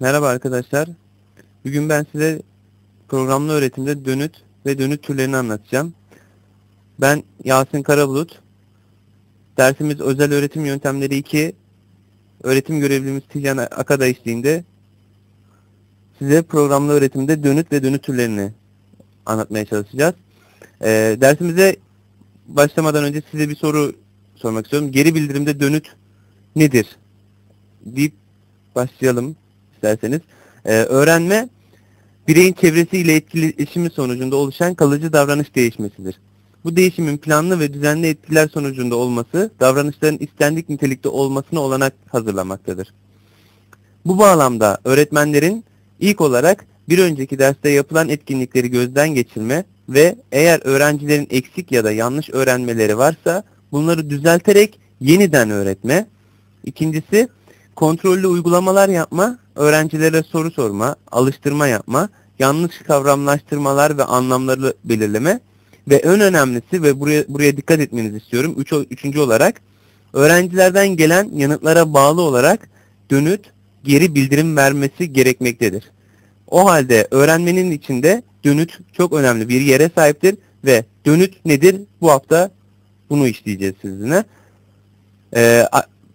Merhaba arkadaşlar. Bugün ben size programlı öğretimde dönüt ve dönüt türlerini anlatacağım. Ben Yasin Karabulut. Dersimiz özel öğretim yöntemleri 2. Öğretim görevlimiz Tijan Akada eşliğinde size programlı öğretimde dönüt ve dönüt türlerini anlatmaya çalışacağız. Ee, dersimize başlamadan önce size bir soru sormak istiyorum. Geri bildirimde dönüt nedir? deyip başlayalım isterseniz. Ee, öğrenme, bireyin çevresiyle etkileşimi sonucunda oluşan kalıcı davranış değişmesidir. Bu değişimin planlı ve düzenli etkiler sonucunda olması, davranışların istendik nitelikte olmasına olanak hazırlamaktadır. Bu bağlamda öğretmenlerin ilk olarak bir önceki derste yapılan etkinlikleri gözden geçirme ve eğer öğrencilerin eksik ya da yanlış öğrenmeleri varsa bunları düzelterek yeniden öğretme. İkincisi kontrollü uygulamalar yapma, öğrencilere soru sorma, alıştırma yapma, yanlış kavramlaştırmalar ve anlamları belirleme ve en önemlisi ve buraya, buraya dikkat etmenizi istiyorum. Üç, üçüncü olarak öğrencilerden gelen yanıtlara bağlı olarak dönüt, geri bildirim vermesi gerekmektedir. O halde öğrenmenin içinde dönüt çok önemli bir yere sahiptir ve dönüt nedir? Bu hafta bunu işleyeceğiz sizinle. Ee,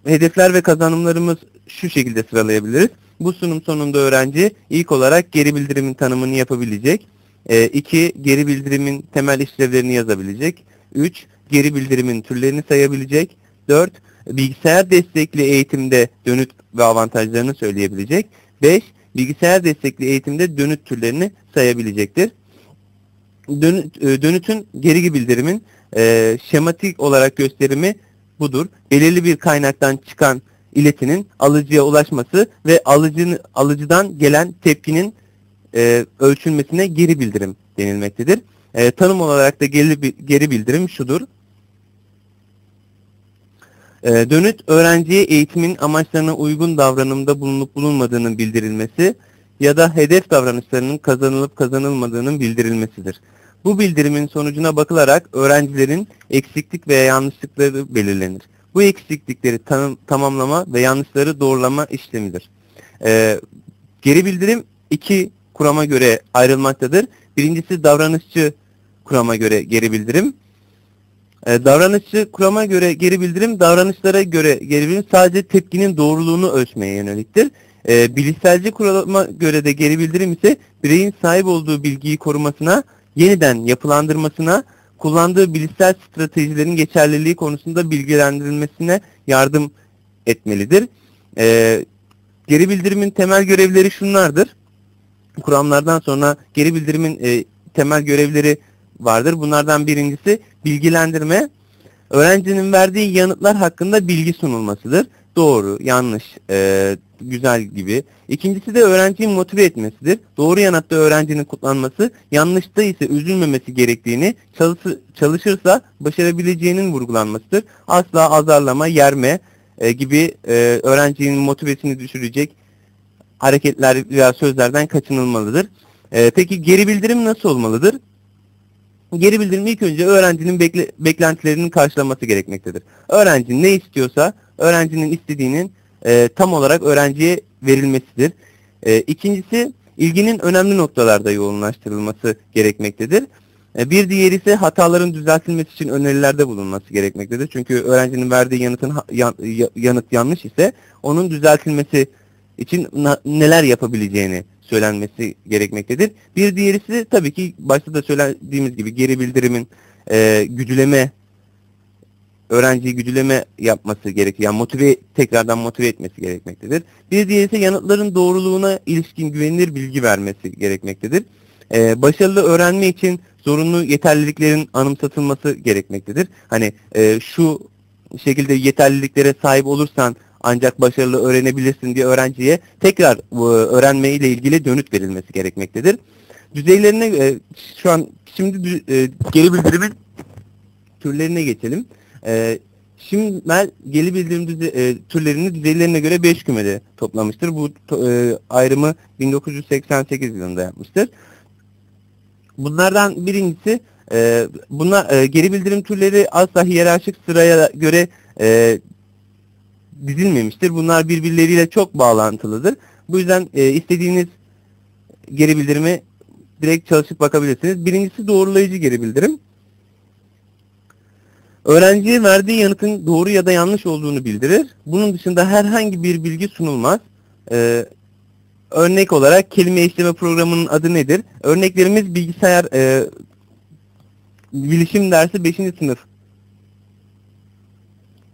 hedefler ve kazanımlarımız şu şekilde sıralayabiliriz. Bu sunum sonunda öğrenci ilk olarak geri bildirimin tanımını yapabilecek. 2. E, geri bildirimin temel işlevlerini yazabilecek. 3. Geri bildirimin türlerini sayabilecek. 4. Bilgisayar destekli eğitimde dönüt ve avantajlarını söyleyebilecek. 5. Bilgisayar destekli eğitimde dönüt türlerini sayabilecektir. Dönüt, e, dönütün geri bildirimin e, şematik olarak gösterimi budur. Belirli bir kaynaktan çıkan iletinin alıcıya ulaşması ve alıcının, alıcıdan gelen tepkinin e, ölçülmesine geri bildirim denilmektedir. E, tanım olarak da geri, geri bildirim şudur. E, dönüt öğrenciye eğitimin amaçlarına uygun davranımda bulunup bulunmadığının bildirilmesi ya da hedef davranışlarının kazanılıp kazanılmadığının bildirilmesidir. Bu bildirimin sonucuna bakılarak öğrencilerin eksiklik veya yanlışlıkları belirlenir. Bu eksiklikleri tam, tamamlama ve yanlışları doğrulama işlemidir. Ee, geri bildirim iki kurama göre ayrılmaktadır. Birincisi davranışçı kurama göre geri bildirim. Ee, davranışçı kurama göre geri bildirim, davranışlara göre geri bildirim sadece tepkinin doğruluğunu ölçmeye yöneliktir. Ee, bilişselci kurama göre de geri bildirim ise bireyin sahip olduğu bilgiyi korumasına, yeniden yapılandırmasına kullandığı bilişsel stratejilerin geçerliliği konusunda bilgilendirilmesine yardım etmelidir. E, geri bildirimin temel görevleri şunlardır. Kuramlardan sonra geri bildirimin e, temel görevleri vardır. Bunlardan birincisi bilgilendirme. Öğrencinin verdiği yanıtlar hakkında bilgi sunulmasıdır. Doğru, yanlış, e, güzel gibi. İkincisi de öğrenciyi motive etmesidir. Doğru yanıtta öğrencinin kutlanması, yanlışta ise üzülmemesi gerektiğini, çalışı, çalışırsa başarabileceğinin vurgulanmasıdır. Asla azarlama, yerme e, gibi e, öğrencinin motivesini düşürecek hareketler veya sözlerden kaçınılmalıdır. E, peki geri bildirim nasıl olmalıdır? Geri bildirim ilk önce öğrencinin bekle, beklentilerinin karşılaması gerekmektedir. Öğrenci ne istiyorsa öğrencinin istediğinin e, tam olarak öğrenciye verilmesidir. E, ikincisi ilginin önemli noktalarda yoğunlaştırılması gerekmektedir. E, bir diğeri ise hataların düzeltilmesi için önerilerde bulunması gerekmektedir. Çünkü öğrencinin verdiği yanıtın yan, yanıt yanlış ise onun düzeltilmesi için neler yapabileceğini söylenmesi gerekmektedir. Bir diğerisi tabii ki başta da söylediğimiz gibi geri bildirimin e, güdüleme öğrenciyi güdüleme yapması gerekir. Yani motive tekrardan motive etmesi gerekmektedir. Bir diğeri ise yanıtların doğruluğuna ilişkin güvenilir bilgi vermesi gerekmektedir. Ee, başarılı öğrenme için zorunlu yeterliliklerin anımsatılması gerekmektedir. Hani e, şu şekilde yeterliliklere sahip olursan ancak başarılı öğrenebilirsin diye öğrenciye tekrar e, öğrenme ile ilgili dönüt verilmesi gerekmektedir. Düzeylerine e, şu an şimdi e, geri bildirimin türlerine geçelim. E, Şimdimel geri bildirim düze, e, türlerini düzeylerine göre 5 kümede toplamıştır. Bu e, ayrımı 1988 yılında yapmıştır. Bunlardan birincisi e, buna e, geri bildirim türleri asla hiyerarşik sıraya göre e, dizilmemiştir. Bunlar birbirleriyle çok bağlantılıdır. Bu yüzden e, istediğiniz geri bildirimi direkt çalışıp bakabilirsiniz. Birincisi doğrulayıcı geri bildirim. Öğrenciye verdiği yanıtın doğru ya da yanlış olduğunu bildirir. Bunun dışında herhangi bir bilgi sunulmaz. Ee, örnek olarak kelime işleme programının adı nedir? Örneklerimiz bilgisayar e, bilişim dersi 5. sınıf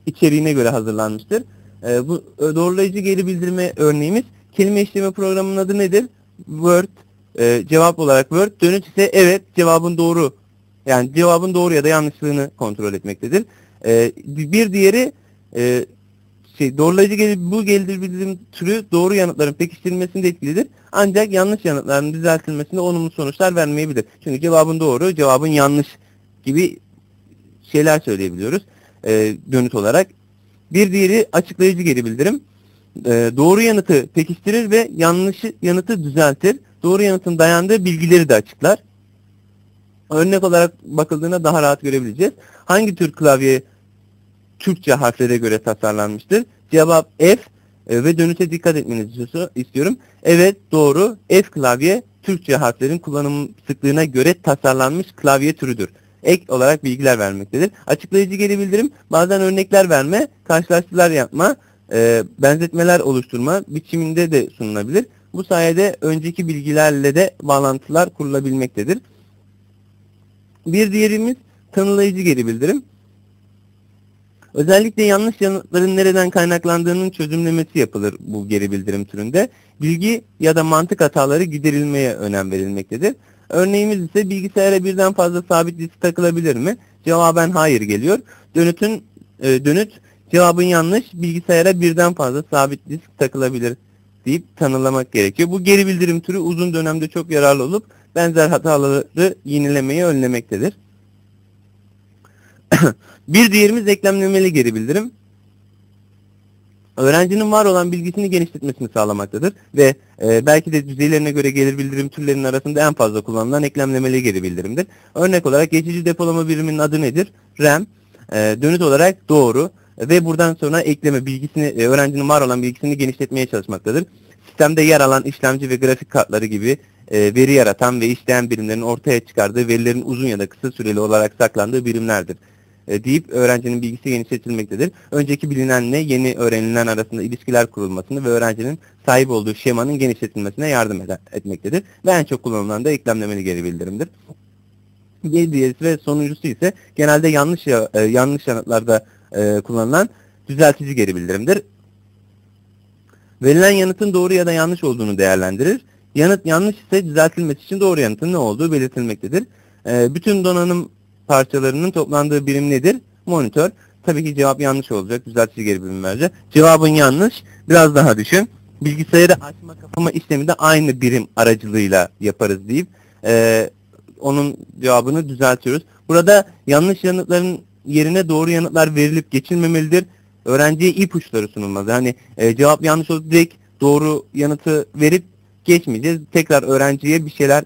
içeriğine göre hazırlanmıştır. E, bu doğrulayıcı geri bildirme örneğimiz kelime işleme programının adı nedir? Word e, cevap olarak Word dönüş ise evet cevabın doğru yani cevabın doğru ya da yanlışlığını kontrol etmektedir. E, bir diğeri e, şey doğrulayıcı geri, bu geri bildirim türü doğru yanıtların pekiştirilmesinde etkilidir. Ancak yanlış yanıtların düzeltilmesinde olumlu sonuçlar vermeyebilir. Çünkü cevabın doğru, cevabın yanlış gibi şeyler söyleyebiliyoruz e, dönüt olarak. Bir diğeri açıklayıcı geri bildirim. E, doğru yanıtı pekiştirir ve yanlış yanıtı düzeltir. Doğru yanıtın dayandığı bilgileri de açıklar. Örnek olarak bakıldığında daha rahat görebileceğiz. Hangi tür klavye Türkçe harflere göre tasarlanmıştır? Cevap F e, ve dönüşe dikkat etmenizi istiyorum. Evet doğru F klavye Türkçe harflerin kullanım sıklığına göre tasarlanmış klavye türüdür. Ek olarak bilgiler vermektedir. Açıklayıcı geri bildirim bazen örnekler verme, karşılaştırmalar yapma, e, benzetmeler oluşturma biçiminde de sunulabilir. Bu sayede önceki bilgilerle de bağlantılar kurulabilmektedir. Bir diğerimiz tanılayıcı geri bildirim. Özellikle yanlış yanıtların nereden kaynaklandığının çözümlemesi yapılır bu geri bildirim türünde. Bilgi ya da mantık hataları giderilmeye önem verilmektedir. Örneğimiz ise bilgisayara birden fazla sabit disk takılabilir mi? Cevaben hayır geliyor. Dönütün e, dönüt cevabın yanlış bilgisayara birden fazla sabit disk takılabilir deyip tanımlamak gerekiyor. Bu geri bildirim türü uzun dönemde çok yararlı olup benzer hataları yenilemeyi önlemektedir. bir diğerimiz eklemlemeli geri bildirim. Öğrencinin var olan bilgisini genişletmesini sağlamaktadır ve e, belki de düzeylerine göre gelir bildirim türlerinin arasında en fazla kullanılan eklemlemeli geri bildirimdir. Örnek olarak geçici depolama biriminin adı nedir? RAM. E, dönüt olarak doğru ve buradan sonra ekleme bilgisini e, öğrencinin var olan bilgisini genişletmeye çalışmaktadır. Sistemde yer alan işlemci ve grafik kartları gibi e, veri yaratan ve işleyen birimlerin ortaya çıkardığı verilerin uzun ya da kısa süreli olarak saklandığı birimlerdir e, deyip öğrencinin bilgisi genişletilmektedir. Önceki bilinenle yeni öğrenilen arasında ilişkiler kurulmasını ve öğrencinin sahip olduğu şemanın genişletilmesine yardım eder, etmektedir. Ve en çok kullanılan da eklemlemeli geri bildirimdir. Diğerisi ve sonuncusu ise genelde yanlış e, yanlış yanıtlarda e, kullanılan düzeltici geri bildirimdir. Verilen yanıtın doğru ya da yanlış olduğunu değerlendirir. Yanıt yanlış ise düzeltilmesi için doğru yanıtın ne olduğu belirtilmektedir. E, bütün donanım parçalarının toplandığı birim nedir? Monitör. Tabii ki cevap yanlış olacak. Düzeltici geri bildirim verecek. Cevabın yanlış. Biraz daha düşün. Bilgisayarı açma kapama işlemi de aynı birim aracılığıyla yaparız deyip e, onun cevabını düzeltiyoruz. Burada yanlış yanıtların yerine doğru yanıtlar verilip geçilmemelidir. Öğrenciye ipuçları sunulmaz. Yani e, cevap yanlış oldu direkt doğru yanıtı verip geçmeyeceğiz. Tekrar öğrenciye bir şeyler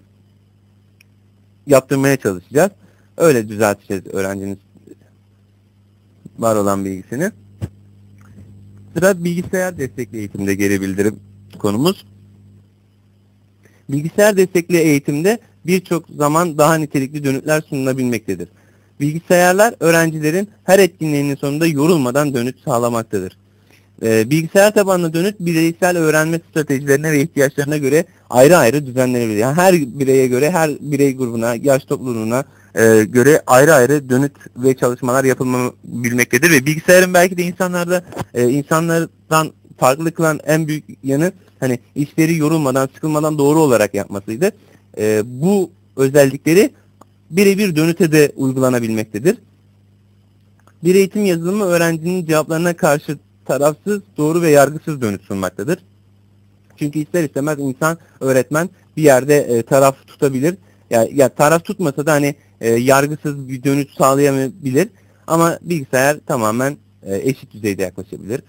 yaptırmaya çalışacağız. Öyle düzelteceğiz öğrencinin var olan bilgisini. Sıra bilgisayar destekli eğitimde geri bildirim konumuz. Bilgisayar destekli eğitimde birçok zaman daha nitelikli dönütler sunulabilmektedir. Bilgisayarlar öğrencilerin her etkinliğinin sonunda yorulmadan dönüt sağlamaktadır. Ee, bilgisayar tabanlı dönüt bireysel öğrenme stratejilerine ve ihtiyaçlarına göre ayrı ayrı düzenlenebilir. Yani her bireye göre, her birey grubuna, yaş topluluğuna e, göre ayrı ayrı dönüt ve çalışmalar yapılmabilmektedir ve bilgisayarın belki de insanlarda e, insanlardan farklı kılan en büyük yanı hani işleri yorulmadan, sıkılmadan doğru olarak yapmasıydı. E, bu özellikleri birebir dönüte de uygulanabilmektedir. Bir eğitim yazılımı öğrencinin cevaplarına karşı tarafsız, doğru ve yargısız dönüt sunmaktadır. Çünkü ister istemez insan, öğretmen bir yerde e, taraf tutabilir. Ya, ya taraf tutmasa da hani e, yargısız bir dönüt sağlayamayabilir. Ama bilgisayar tamamen e, eşit düzeyde yaklaşabilir.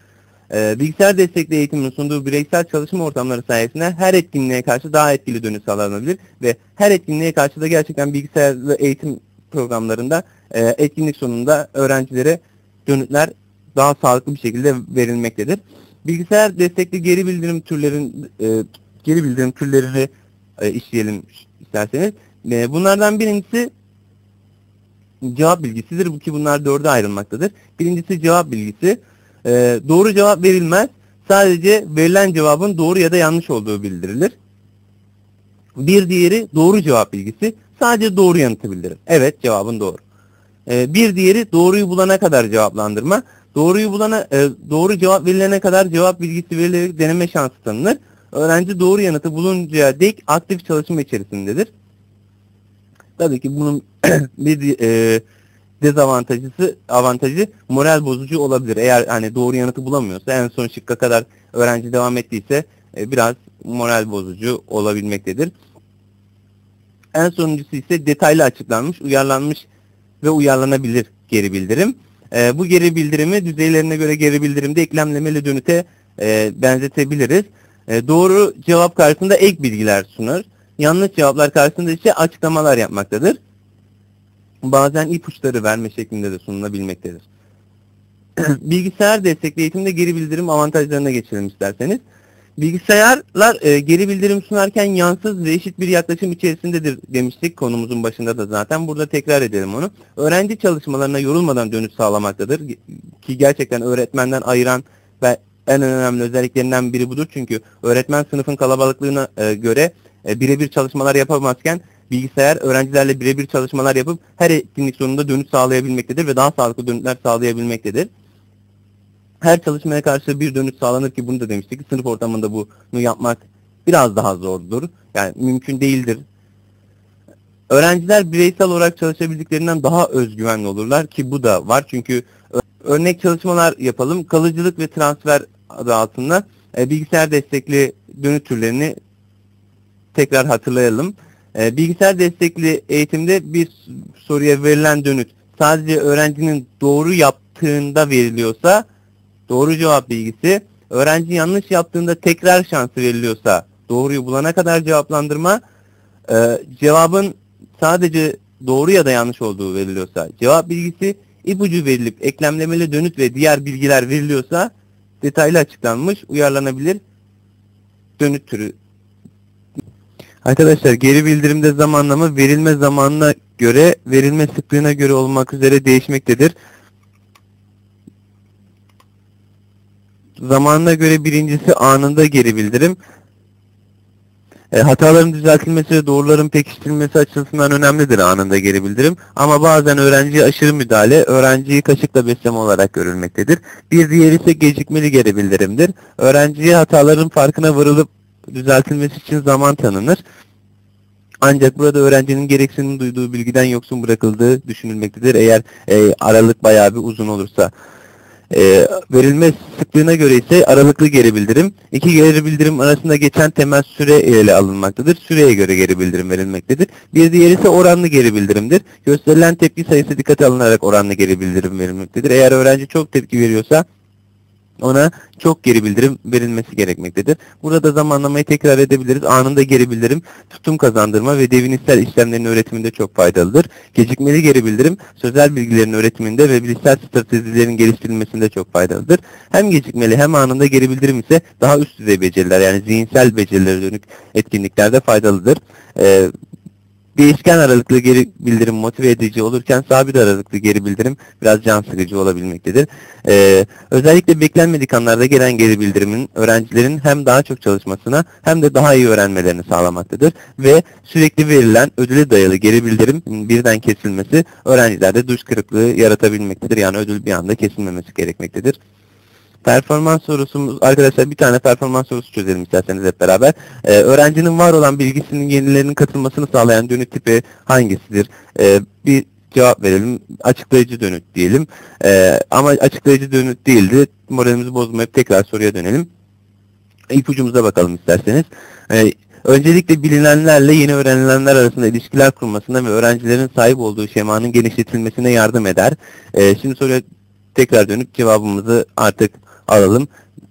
E, bilgisayar destekli eğitimin sunduğu bireysel çalışma ortamları sayesinde her etkinliğe karşı daha etkili dönüt sağlanabilir ve her etkinliğe karşı da gerçekten bilgisayarlı eğitim programlarında e, etkinlik sonunda öğrencilere dönütler daha sağlıklı bir şekilde verilmektedir. Bilgisayar destekli geri bildirim türlerin e, geri bildirim türlerini e, işleyelim isterseniz. E, bunlardan birincisi cevap bilgisidir. Bu ki bunlar dörde ayrılmaktadır. Birincisi cevap bilgisi. E, doğru cevap verilmez. Sadece verilen cevabın doğru ya da yanlış olduğu bildirilir. Bir diğeri doğru cevap bilgisi. Sadece doğru yanıtı bildirir. Evet cevabın doğru. E, bir diğeri doğruyu bulana kadar cevaplandırma. Doğruyu bulana, e, doğru cevap verilene kadar cevap bilgisi verilerek deneme şansı tanınır. Öğrenci doğru yanıtı buluncaya dek aktif çalışma içerisindedir. Tabii ki bunun bir e, dezavantajısı, avantajı moral bozucu olabilir. Eğer hani doğru yanıtı bulamıyorsa en son şıkka kadar öğrenci devam ettiyse e, biraz moral bozucu olabilmektedir. En sonuncusu ise detaylı açıklanmış, uyarlanmış ve uyarlanabilir geri bildirim. E, bu geri bildirimi düzeylerine göre geri bildirimde eklemlemeli dönüte e, benzetebiliriz. E, doğru cevap karşısında ek bilgiler sunar. Yanlış cevaplar karşısında ise açıklamalar yapmaktadır. Bazen ipuçları verme şeklinde de sunulabilmektedir. Bilgisayar destekli eğitimde geri bildirim avantajlarına geçelim isterseniz. Bilgisayarlar e, geri bildirim sunarken yansız ve eşit bir yaklaşım içerisindedir demiştik konumuzun başında da zaten. Burada tekrar edelim onu. Öğrenci çalışmalarına yorulmadan dönüş sağlamaktadır. Ki gerçekten öğretmenden ayıran ve en önemli özelliklerinden biri budur. Çünkü öğretmen sınıfın kalabalıklığına e, göre e, birebir çalışmalar yapamazken bilgisayar öğrencilerle birebir çalışmalar yapıp her etkinlik sonunda dönüş sağlayabilmektedir ve daha sağlıklı dönüşler sağlayabilmektedir her çalışmaya karşı bir dönüş sağlanır ki bunu da demiştik. Sınıf ortamında bunu yapmak biraz daha zordur. Yani mümkün değildir. Öğrenciler bireysel olarak çalışabildiklerinden daha özgüvenli olurlar ki bu da var. Çünkü örnek çalışmalar yapalım. Kalıcılık ve transfer adı altında e, bilgisayar destekli dönüş türlerini tekrar hatırlayalım. E, bilgisayar destekli eğitimde bir soruya verilen dönüt sadece öğrencinin doğru yaptığında veriliyorsa doğru cevap bilgisi, öğrenci yanlış yaptığında tekrar şansı veriliyorsa doğruyu bulana kadar cevaplandırma, e, cevabın sadece doğru ya da yanlış olduğu veriliyorsa cevap bilgisi, ipucu verilip eklemlemeli dönüt ve diğer bilgiler veriliyorsa detaylı açıklanmış, uyarlanabilir dönüt türü. Arkadaşlar geri bildirimde zamanlama verilme zamanına göre, verilme sıklığına göre olmak üzere değişmektedir. Zamanına göre birincisi anında geri bildirim. E, hataların düzeltilmesi ve doğruların pekiştirilmesi açısından önemlidir anında geri bildirim. Ama bazen öğrenciye aşırı müdahale, öğrenciyi kaşıkla besleme olarak görülmektedir. Bir diğeri ise gecikmeli geri bildirimdir. Öğrenciye hataların farkına varılıp düzeltilmesi için zaman tanınır. Ancak burada öğrencinin gereksinim duyduğu bilgiden yoksun bırakıldığı düşünülmektedir. Eğer e, aralık bayağı bir uzun olursa. E, verilme sıklığına göre ise aralıklı geri bildirim. İki geri bildirim arasında geçen temel süre ele alınmaktadır. Süreye göre geri bildirim verilmektedir. Bir diğeri ise oranlı geri bildirimdir. Gösterilen tepki sayısı dikkate alınarak oranlı geri bildirim verilmektedir. Eğer öğrenci çok tepki veriyorsa ona çok geri bildirim verilmesi gerekmektedir. Burada zamanlamayı tekrar edebiliriz. Anında geri bildirim tutum kazandırma ve devinisel işlemlerin öğretiminde çok faydalıdır. Gecikmeli geri bildirim sözel bilgilerin öğretiminde ve bilişsel stratejilerin geliştirilmesinde çok faydalıdır. Hem gecikmeli hem anında geri bildirim ise daha üst düzey beceriler yani zihinsel becerilere dönük etkinliklerde faydalıdır. Ee, Değişken aralıklı geri bildirim motive edici olurken sabit aralıklı geri bildirim biraz can sıkıcı olabilmektedir. Ee, özellikle beklenmedik anlarda gelen geri bildirimin öğrencilerin hem daha çok çalışmasına hem de daha iyi öğrenmelerini sağlamaktadır. Ve sürekli verilen ödüle dayalı geri bildirim birden kesilmesi öğrencilerde duş kırıklığı yaratabilmektedir. Yani ödül bir anda kesilmemesi gerekmektedir. Performans sorusumuz arkadaşlar bir tane performans sorusu çözelim isterseniz hep beraber. Ee, öğrencinin var olan bilgisinin yenilerinin katılmasını sağlayan dönüt tipi hangisidir? Ee, bir cevap verelim. Açıklayıcı dönüt diyelim. Ee, ama açıklayıcı dönüt değildi. Moralimizi bozmayıp tekrar soruya dönelim. İpucumuza bakalım isterseniz. Ee, Öncelikle bilinenlerle yeni öğrenilenler arasında ilişkiler kurmasına ve öğrencilerin sahip olduğu şemanın genişletilmesine yardım eder. Ee, şimdi soruya tekrar dönüp cevabımızı artık alalım.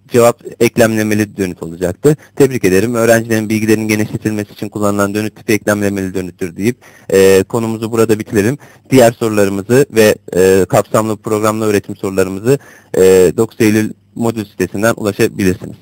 Cevap eklemlemeli dönüt olacaktı. Tebrik ederim. Öğrencilerin bilgilerinin genişletilmesi için kullanılan dönüt tipi eklemlemeli dönüttür deyip e, konumuzu burada bitirelim. Diğer sorularımızı ve e, kapsamlı programlı öğretim sorularımızı e, 9 Eylül modül sitesinden ulaşabilirsiniz.